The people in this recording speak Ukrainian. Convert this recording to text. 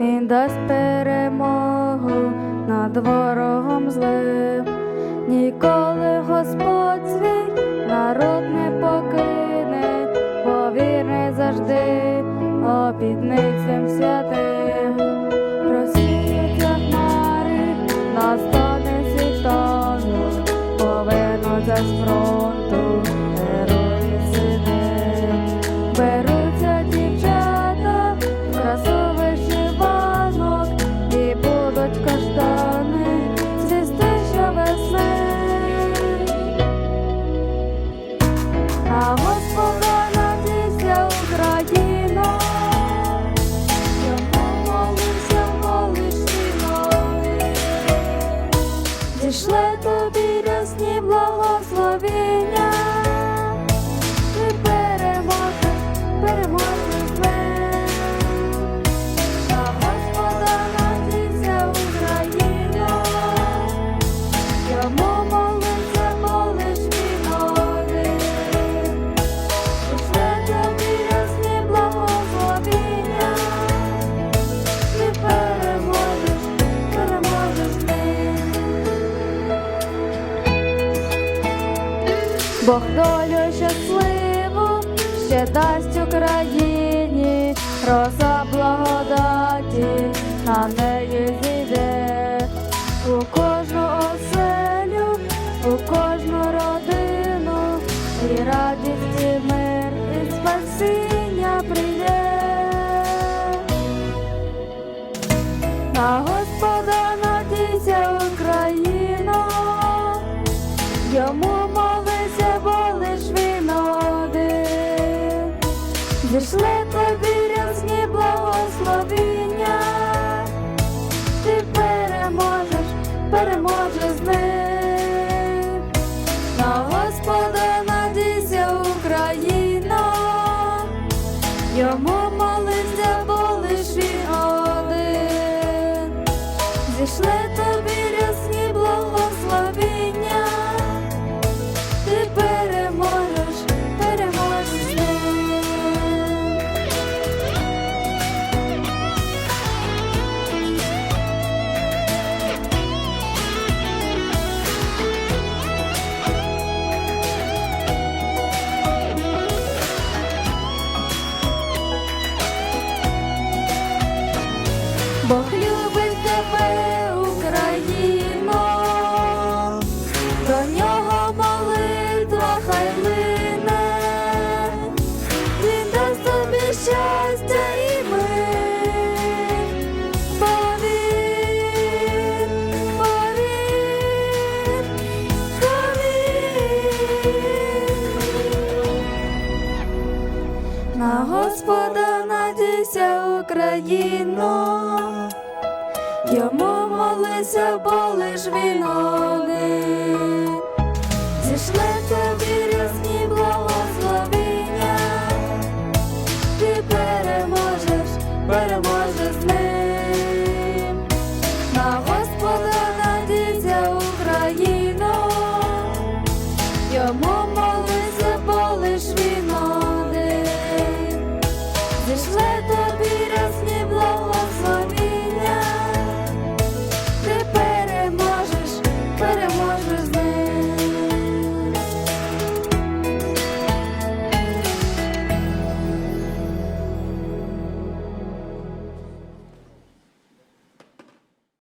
Він дасть перемогу над ворогом злим. Ніколи Господь свій народ не покине, бо вірний завжди обідницям святим. Бог долю щасливу ще дасть Україні, роза благодаті. На неї тобі рясні ти переможеш, переможеш з ним. На Господа надійся Україна, йому Україно, до нього молитва хай лине, він дасть тобі щастя і мир. Повір, повір, повір. На Господа надійся Україно, йому молися, бо лиш він один. Зійшли тобі рясні благословіння, ти переможеш, переможеш з ним. На Господа надійся Україно, йому